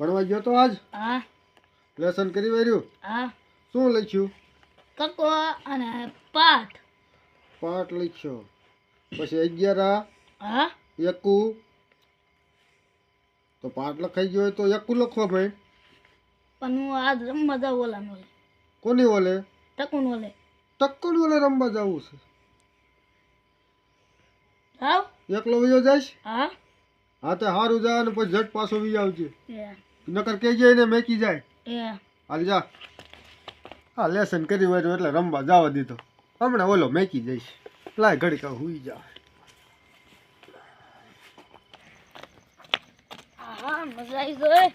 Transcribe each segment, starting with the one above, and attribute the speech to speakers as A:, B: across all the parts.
A: ભણવા ગયો તો આજ?
B: હા.
A: લેસન કરી વાર્યું?
B: હા.
A: શું લખ્યું?
B: કકો અને પાઠ.
A: પાઠ લખ્યો. પછી અગિયાર?
B: હા.
A: એકુ? તો પાઠ લખાઈ ગયો તો એકુ લખવા ભાઈ.
B: પણ હું આજ રમવા જાઉં ઓલા ઓલે.
A: કોની ઓલે?
B: ટકુન ઓલે.
A: ટક્કર ઓલે રમવા જવું છે. એકલો વયો જઈશ?
B: હા.
A: હા તો સારું જા ને પછી ઝટ પાછો વી આવજે. નકર કે જાય ને મેકી જાય.
B: એ.
A: હાલ જા. હા લેસન કરી વાર્યું એટલે રમવા જવા દીધો હમણાં ઓલો મેકી જઈશ. લાય ઘડીકા હુઈ જા.
B: મજા આવી ગઈ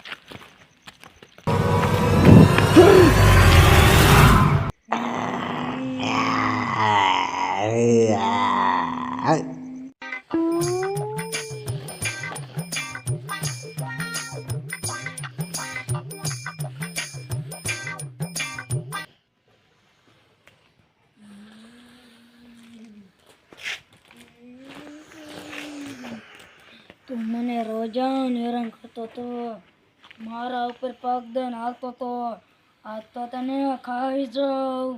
B: રોજાન હેરાન કરતો હતો મારા ઉપર પગ દઈને હાલતો તો. આજ તો તને ખાઈ જાઉં.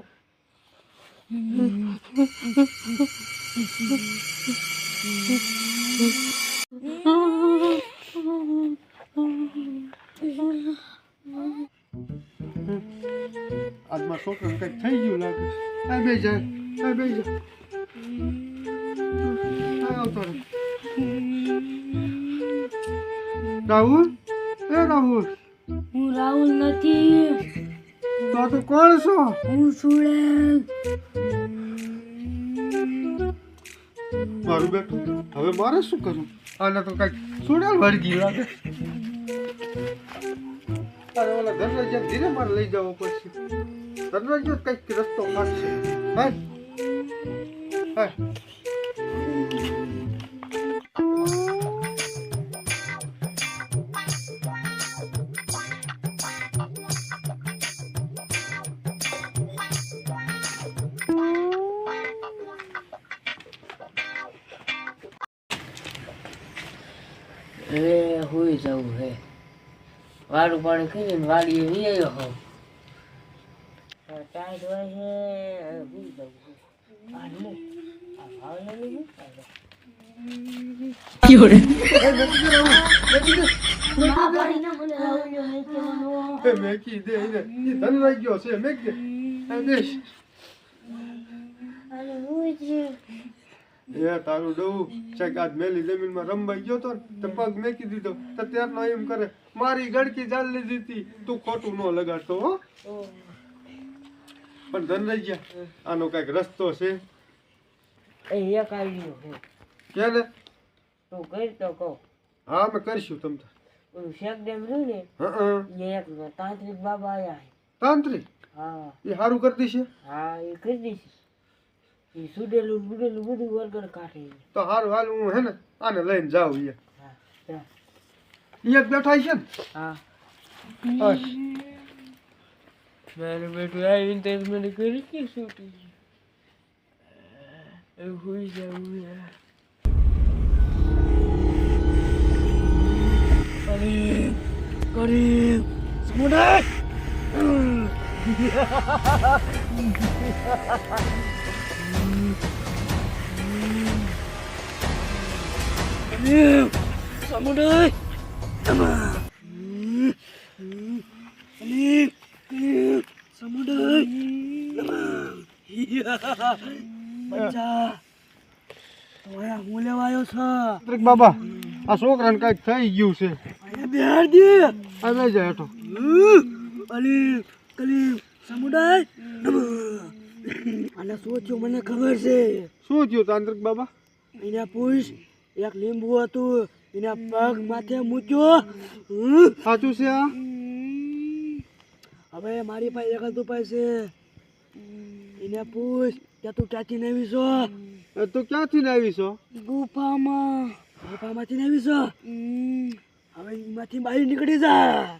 A: આજમાં છોકરાને કંઈક થઈ ગયું લાગે. આ બે જાય આ બે જા. રાહુલ? એ રાહુલ.
B: હું રાહુલ નથી.
A: તો તું કોણ છો?
B: હું સુરેલ
A: મારું બેટું હવે મારે શું કરવું? આને તો કંઈક સુડાલ વળગી લાગે. અરે ઓલા ધનરાજ ધીરે મારે લઈ જવો પડશે. ધનરાજ કંઈક રસ્તો કાઢશે. હે હા
C: હોઈ જવું હે. વાળું પાણી કરીને વાડીએ વી આવ્યો હો. ટાઈટ હોય છે હવે હોઈ જવું આનું આ ભાવ
B: નહીં કહેવાનો
A: એ મેકી દે એને એ તારું ડવું છે આજ મેલી જમીનમાં રમવાઈ ગયો તો ને તો પગ મેકી દીધો. તો ત્યારનો એમ કરે મારી ગડકી જાલ લીધી હતી. તું ખોટું ન લગાડતો હો. પણ ધન રહી ગયા. આનો કંઈક રસ્તો છે.
C: એ હે
A: કે ને
C: તું કર તો કહો.
A: હા અમે કરશું તમને
C: ઓલું ડેમ રહ્યું ને
A: હા
C: એક તાંત્રિક બાબા આયા
A: તાંત્રિક?
C: હા.
A: એ સારું કરી છે
C: હા એ કરી દઈશ એ સુડેલું બુડેલું બધું વરગડ કાઢે
A: તો હારું હાલ હું હે ને આને લઈને જાઉં ઈ એક બેઠા છે ને?
C: હા. મારું બેટું આવીને તો મને કરી કે છૂટી હોઈ જાઉં યાર. કરીબ કરીબ સમુદાય કરીબ સમુદાય કરીબ કરીબ સમુદાય બચ્ચા તમારા હું લેવા આવ્યો છો?
A: તાંત્રિક બાબા આ છોકરાને કંઈક થઈ ગયું છે.
C: અહીંયા બિહાર દે.
A: લઈ જાય હેઠો.
C: અલી કલી સમુદાય. અને શું થયું મને ખબર છે?
A: શું થયું તાંત્રિક બાબા?
C: અહીંયા પૂછ એક લીંબુ હતું એના પગ માથે મૂક્યો.
A: સાચું છે આ
C: હવે મારી પાસે એક જ ઉપાય છે. એને પૂછ કે તું ક્યાંથી નાવીશો છો?
A: તું ક્યાંથી નાવીશો આવી છો?
B: ગુફામાં.
C: ગુફામાંથી નવી છો? હવે એમાંથી બહાર નીકળી જા.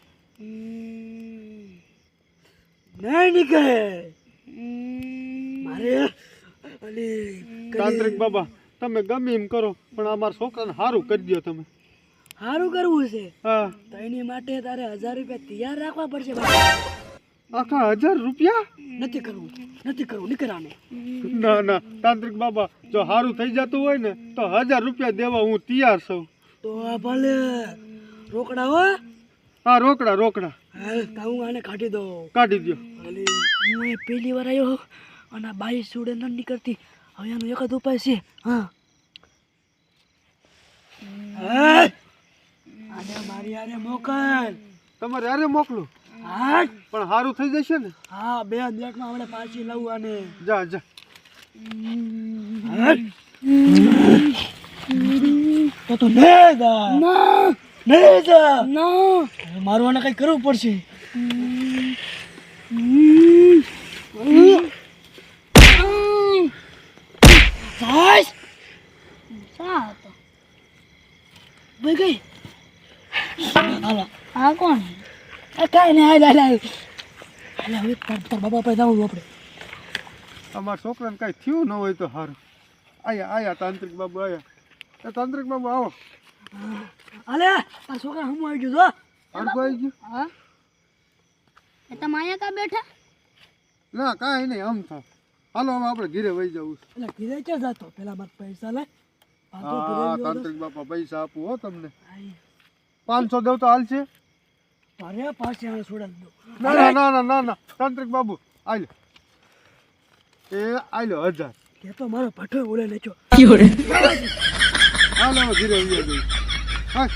C: નહીં નીકળે. મારે અને
A: તાંત્રિક બાબા. તમે ગમે એમ કરો પણ અમારા છોકરાને સારું કરી દો તમે.
C: સારું કરવું છે?
A: હા.
C: તો એની માટે તારે હજાર રૂપિયા તૈયાર રાખવા પડશે
A: આખા હજાર રૂપિયા?
C: નથી કરવું નથી કરવું નીકળાને.
A: ના ના તાંત્રિક બાબા જો સારું થઈ જતું હોય ને તો હજાર રૂપિયા દેવા હું તૈયાર છું.
C: તો આ ભલે. રોકડા હો.
A: હા રોકડા રોકડા.
C: હા તો હું આને કાઢી દઉં.
A: કાઢી દો
C: હું એ પહેલી વાર આવ્યો અને બાઈ સુડે ન નીકળતી. હવે આનો એક જ ઉપાય છે હા આને મારી હારે મોકલ.
A: તમારે આરે મોકલું?
C: હાલ.
A: પણ સારું થઈ જશે ને?
C: હા બે મિનિટમાં આપણે પાછી લઉં
A: જા જા.
C: તો તો
B: ના.
C: નહીં જા.
B: ના.
C: હવે મારું આને કંઈ કરવું પડશે. બસ
B: શા હતો
C: ભાઈ ગઈ. હાલો.
B: આ કોણ
C: એ કાંઈ નહીં હાલ હાલ હાલ. હવે તાર તાર બાબા પાસે જવું આપણે.
A: અમારા છોકરાને કાંઈ થયું ન હોય તો સારું આયા આયા તાંત્રિક બાબુ આયા. એ તાંત્રિક બાબુ આવો.
C: અલે આ છોકરા હમું આવી ગયું જો
A: હરખું આવી ગયું.
B: હા? એ તમે અહીંયા કા બેઠા?
A: ના કાંઈ નહીં આમ થા હાલો હવે આપણે ઘીરે વહી જવું.
C: એટલે ઘીરે ક્યાં જતો? પેલા મારા પૈસા લે.
A: હા તાંત્રિક બાપા પૈસા આપું હો તમને. પાંચસો દઉં તો હાલ છે.
C: અરે પાછી આને છોડાવી દો
A: ના ના ના ના ના તાંત્રિક બાબુ આલ્યો એ આલ્યો હજાર.
C: કે તો મારો ભઠ્ઠો ઓલે લેચો
A: હાલ હવે ઘીરે વહી જવું. હા